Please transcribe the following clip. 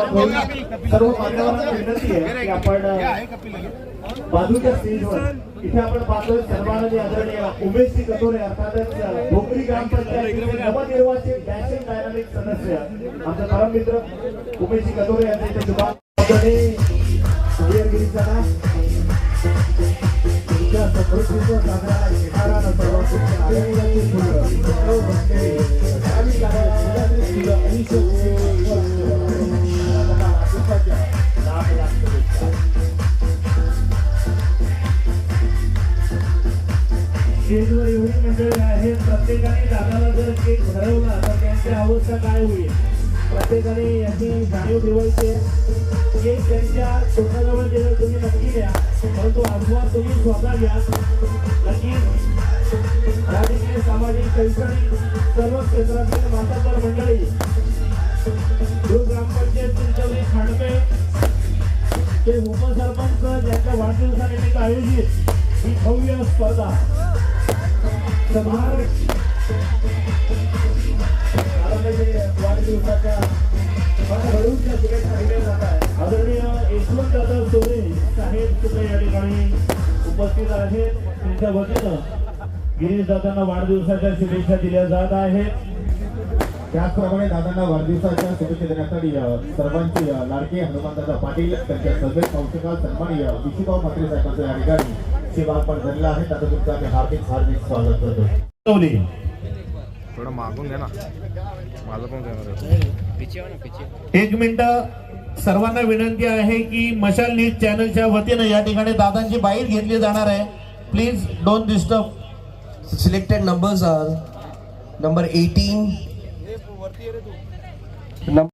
सर्व मान्यवरांना विनंती आहे की आपण बाजूच्या स्टेजवर इथे आपण पाहतोय सर्वांनी आदरणीय उमेश सिंग कटोरे अर्थातच भोकरी ग्रामपंचायतीचे नवनिर्वाचित डॅशिंग डायनामिक सदस्य आमचे परम मित्र उमेश सिंग कटोरे यांचे इथे शुभागमन समृद्धीचा साजरा येणारा सर्व स्टेजवर एवढी मंडळी आहेत प्रत्येकाने दादाला जर केक भरवला तर त्यांची अवस्था काय होईल? प्रत्येकाने याची जाणीव ठेवायची आहे. केक त्यांच्या स्वतःजवळ गेलं तुम्ही नक्की द्या परंतु आस्वाद तुम्ही स्वतः घ्या. नक्कीच राजकीय सामाजिक शैक्षणिक सर्व क्षेत्रातील मातब्बर मंडळी गृह ग्रामपंचायत चिंचवली खांडपे ते उपसरपंच ज्यांच्या वाढदिवसानिमित्त आयोजित ही भव्य स्पर्धा. सन्मान आनंदाचे वाढदिवसाच्या घडूनच्या शुभेच्छा दिल्या जात आहे आदरणीय यशवंत दादा सोरे साहेब सुद्धा या ठिकाणी उपस्थित आहेत. त्यांच्या वतीनं गिरीश दादांना वाढदिवसाच्या शुभेच्छा दिल्या जात आहेत. त्याचप्रमाणे दादांना वाढदिवसाच्या शुभेच्छा देण्यासाठी सर्वांची लाडके हनुमानदादा पाटील त्यांच्या सगळे संस्थेचा सन्माननीय विशुभाऊ म्हात्रे साहेबांचं या ठिकाणी सेवार्पण झालेलं आहे. त्याचं तुमचं आम्ही हार्दिक हार्दिक स्वागत करतो. थोडं मागून घ्या ना. माझा पण कॅमेरा एक मिनिट. सर्वांना विनंती आहे की मशाल न्यूज चॅनलच्या वतीनं या ठिकाणी दादांची बाईट घेतली जाणार आहे. Please don't disturb Selected numbers वरती रे तू.